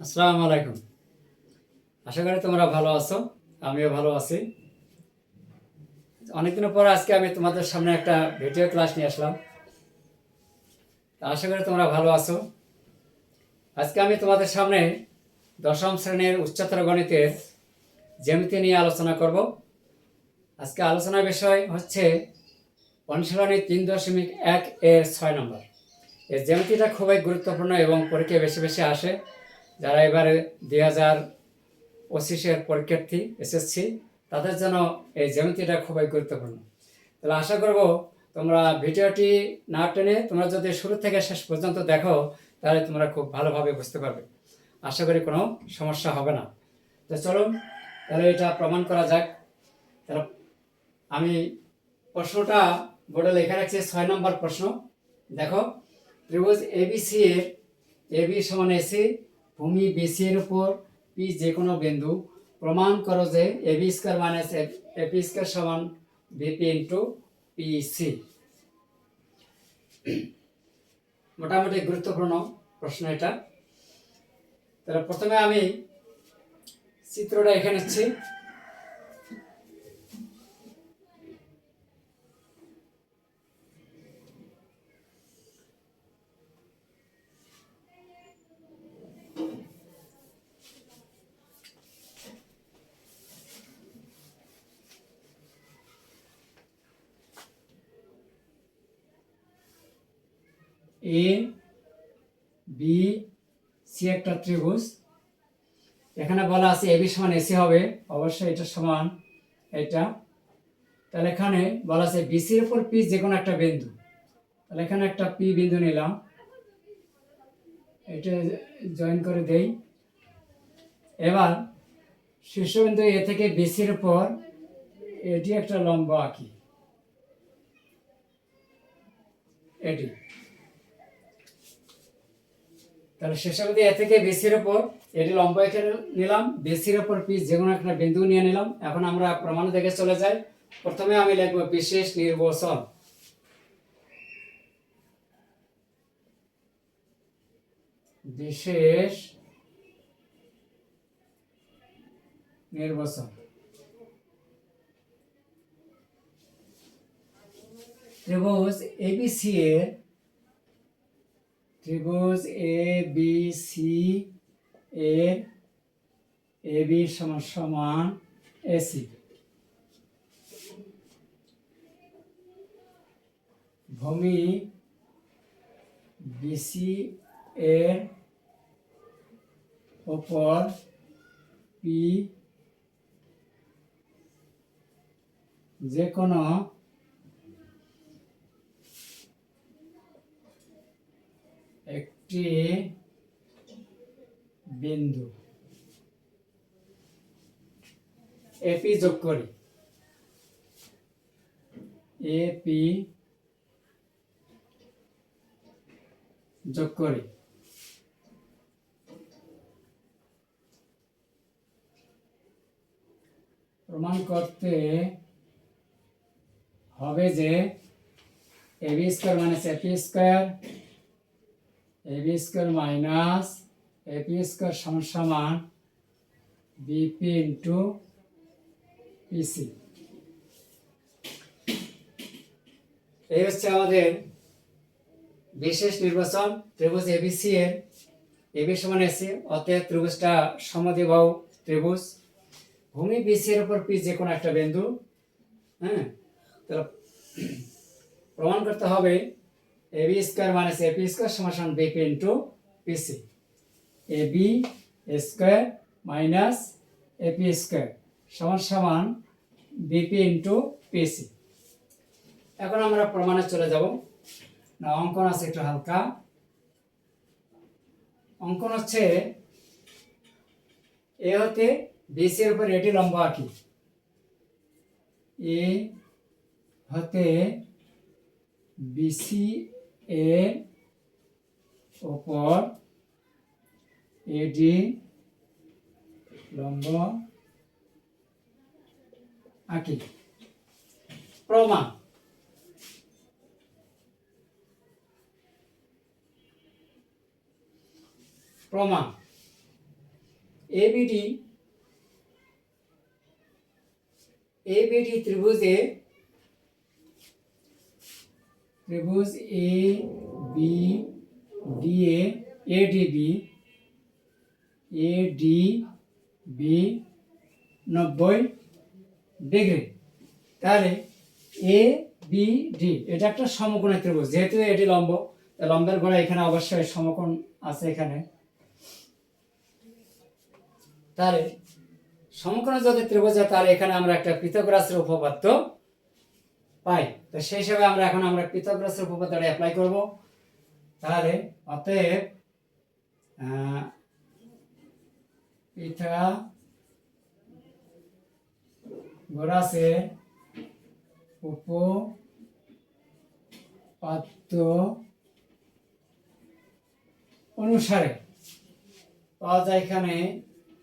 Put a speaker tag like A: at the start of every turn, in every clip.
A: আসসালামু আলাইকুম। আশা করি তোমরা ভালো আছো, আমিও ভালো আছি। অনেকদিন পর আজকে আমি তোমাদের সামনে একটা ভিডিও ক্লাস নিয়ে আসলাম। আশা করি তোমরা ভালো আছো। আজকে আমি তোমাদের সামনে দশম শ্রেণির উচ্চতর গণিতের জ্যামিতি নিয়ে আলোচনা করব। আজকে আলোচনার বিষয় হচ্ছে অনুশীলনী তিন দশমিক এক এর ছয় নম্বর। এই জ্যামিতিটা খুবই গুরুত্বপূর্ণ এবং পরীক্ষায় বেশি বেশি আসে। যারা এবারে দুই হাজার পঁচিশের পরীক্ষার্থী, এসএসসি, তাদের জন্য এই জ্যামিতিটা খুবই গুরুত্বপূর্ণ। তাহলে আশা করব তোমরা ভিডিওটি না টেনে তোমরা যদি শুরু থেকে শেষ পর্যন্ত দেখো, তাহলে তোমরা খুব ভালোভাবে বুঝতে পারবে। আশা করি কোনো সমস্যা হবে না। তো চলুন, তাহলে এটা প্রমাণ করা যাক। তাহলে আমি প্রশ্নটা বোর্ডে লেখা রাখছি, ছয় নম্বর প্রশ্ন। দেখো, ত্রিভুজ এবিসি এর এবি সমান এসি ভূমি বিসি এর উপর পি যে কোনো বিন্দু প্রমাণ করো যে AB square minus AP square সমান বিপি ইন্টু পিসি মোটামুটি গুরুত্বপূর্ণ প্রশ্ন এটা। তাহলে প্রথমে আমি চিত্রটা এখানে নিচ্ছি এ বি সি একটা ত্রিভুজ। এখানে বলা আছে এবি সমান এসি হবে। অবশ্যই এটা সমান এটা। তাহলে এখানে বলা আছে বিসির উপর পি যে কোনো একটা বিন্দু। তাহলে এখানে একটা পি বিন্দু নিলাম। এটা জয়েন করে দেই। এবার শীর্ষবিন্দু এ থেকে বিসির উপর এটি একটা লম্ব আঁকি। এটি তাহলে শেষাবধি এ থেকে বেসির ওপর, এটি লম্ব এখানে নিলাম, বেসির ওপর পিস যে কোনো একটা বিন্দু নিয়ে নিলাম। এখন আমরা প্রমাণ দেখে চলে যাই। প্রথমে আমি লিখব বিশেষ নির্বাচন। বিশেষ নির্বাচন। ত্রিভুজ এবিসি এর ত্রিভুজ এ বি সি এর এ বি সমান সমান এসি ভূমি বিসি এর ওপর পি যে কোনো একটি বিন্দু। এপি যোগ করি। এপি যোগ করি। প্রমাণ করতে হবে যে AB square minus AP square AB square minus AP square সমান সমান বিপি ইন্টু পিসি এই হচ্ছে আমাদের বিশেষ নির্বাচন, ত্রিভুজ এবিসি এর। এবি সমান এসি অতএব ত্রিভুজটা সমদ্বিবাহু ত্রিভুজ। ভূমি বিসি এর উপর পি যে কোনো একটা বিন্দু হ্যাঁ? তাহলে প্রমাণ করতে হবে AB square minus AP square সমান সমান BP into PC AB square minus AP square সমান সমান বিপি ইন্টু পিসি এখন আমরা প্রমাণে চলে যাব। না, অঙ্কন আছে একটু হালকা। অঙ্কন হচ্ছে এ হতে বিসি এর উপর এটি লম্ব আঁকি এ হতে বিসি এর ওপর এডি লম্ব আঁকি। প্রমাণ। প্রমাণ। এবিডি এবিডি ত্রিভুজে ত্রিভুজ A B D A ADB AD B নব্বই ডিগ্রি। তাহলে এ বি ডি এটা একটা সমকোণী ত্রিভুজ। যেহেতু এটি লম্ব লম্বের গোড়া এখানে অবশ্যই সমকোণ আছে এখানে। তাহলে সমকোণ যদি ত্রিভুজ তাহলে এখানে আমরা একটা পিথাগোরাসের উপপাদ্য পাই। তো সেই হিসাবে আমরা এখন আমরা পিথাগোরাসের উপপাদ্যটা অ্যাপ্লাই করব। তাহলে অতএব আহ, পিথাগোরাসের উপপাদ্য অনুসারে পাওয়া যায় এখানে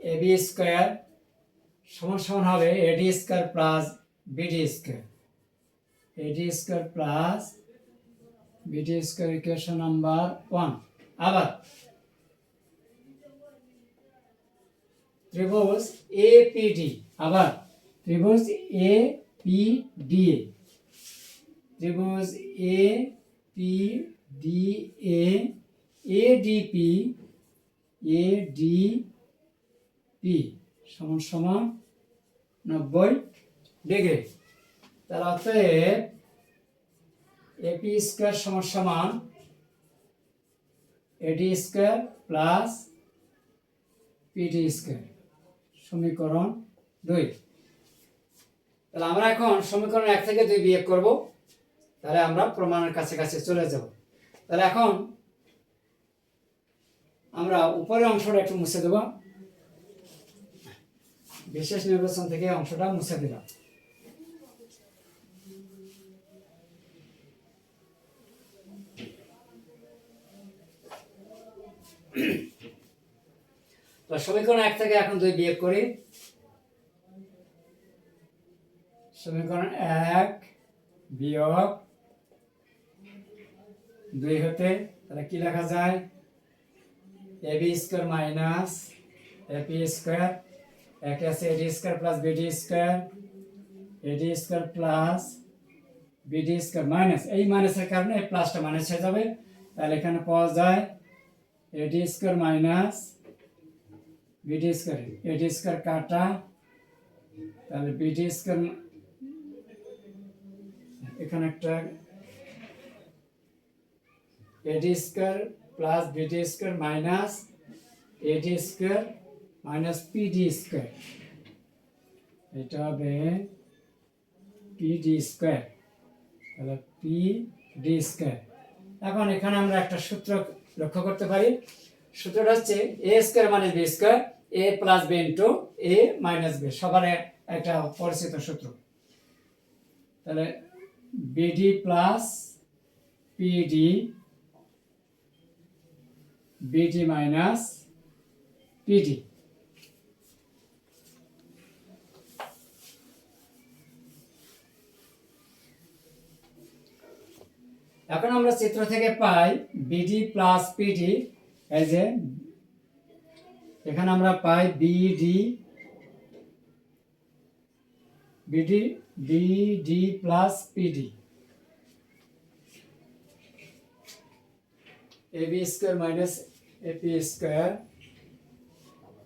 A: এ বি স্কোয়ার সমান সমান হবে AD square plus BD square. AD square plus BD square equation number one আবার ত্রিভুজ এ পি ডি আবার ত্রিভুজ এ পি ডি এ ত্রিভুজ A P D A A D P A D P সমান সমান নব্বই ডিগ্রি। তার অতএব এপি স্কোয়ার সমান সমান AD square plus PD square সমীকরণ দুই। তাহলে আমরা এখন সমীকরণ এক থেকে দুই বিয়োগ করব। তাহলে আমরা প্রমাণের কাছে কাছে চলে যাব। তাহলে এখন আমরা উপরের অংশটা একটু মুছে দেব। বিশেষ নির্বাচন থেকে অংশটা মুছে দিলাম। তো সমীকরণ এক থেকে এখন দুই বিয়োগ করি। সমীকরণ এক বিয়োগ দুই হতে তাহলে কি লেখা যায়? A B square minus AP square, একে আছে AD square plus BD square AD square plus BD square minus. এই মাইনাসের কারণে প্লাসটা মাইনাস হয়ে যাবে। তাহলে এখানে পাওয়া যায় AD square minus BD square AD square কাটা তাহলে বিডি স্কোয়ার এখানে একটা AD square plus BD square minus AD square minus PD square এটা হবে পিডি স্কোয়ার তাহলে পি ডি স্কোয়ার এখন এখানে আমরা একটা সূত্র লক্ষ্য করতে পারি। সূত্রটা হচ্ছে এ স্কোয়ার মানে B square A plus B into A minus B সবার একটা পরিচিত সূত্র। তাহলে BD plus PD BD minus PD এখন আমরা চিত্র থেকে পাই বিডি প্লাস পিডি এই যে এখানে আমরা পাই BD BD BD plus PD AB square minus AP square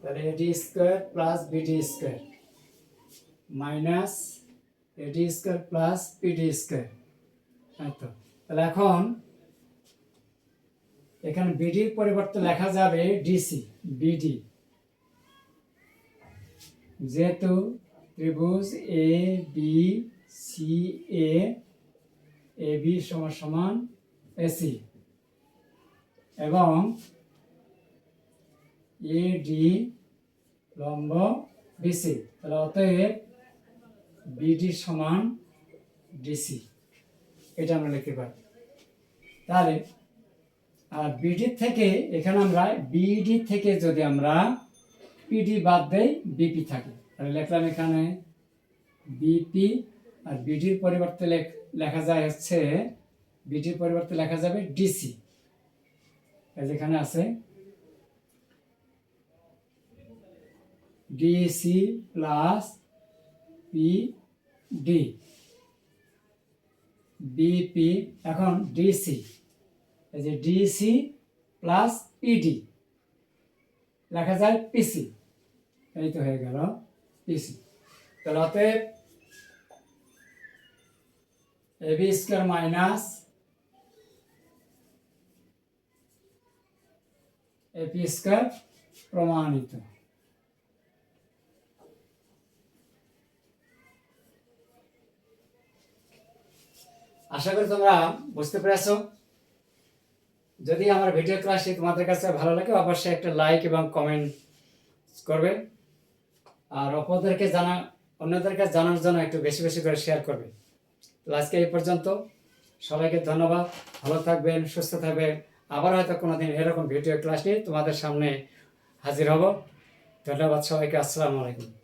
A: তাহলে AD square plus BD square minus AD square plus PD square তো? তাহলে এখন এখানে বিডির পরিবর্তে লেখা যাবে ডিসি বিডি যেহেতু ত্রিভুজ A B C A A B সমান সমান এসি এবং এ ডি লম্ব বিসি তাহলে অতএব বিডি সমান ডিসি এটা আমরা লিখতে পারি। তাহলে আর বিডি থেকে এখানে আমরা বিডি থেকে যদি আমরা পিডি বাদ দেই বিপি থাকে। তাহলে লিখলাম এখানে বিপি আর বিডির পরিবর্তে লেখ- যায় হচ্ছে বিডির পরিবর্তে লেখা যাবে ডিসি যেখানে আছে DC plus P D BP এখন ডিসি এই যে ডিসি প্লাস পিডি লেখা যায় পিসি এই তো হয়ে গেল পিসি তাহলে অতএব AB square minus AP square প্রমাণিত। আশা করি তোমরা বুঝতে পেরেছ। যদি আমার ভিডিও ক্লাসটি তোমাদের কাছে ভালো লাগে, অবশ্যই একটা লাইক এবং কমেন্ট করবে। আর অপরদেরকে জানা, অন্যদেরকে জানার জন্য একটু বেশি বেশি করে শেয়ার করবে। তো আজকে এই পর্যন্ত। সবাইকে ধন্যবাদ। ভালো থাকবেন, সুস্থ থাকবেন। আবার হয়তো কোনোদিন এরকম ভিডিও ক্লাস নিয়ে তোমাদের সামনে হাজির হব। ধন্যবাদ সবাইকে। আসসালামু আলাইকুম।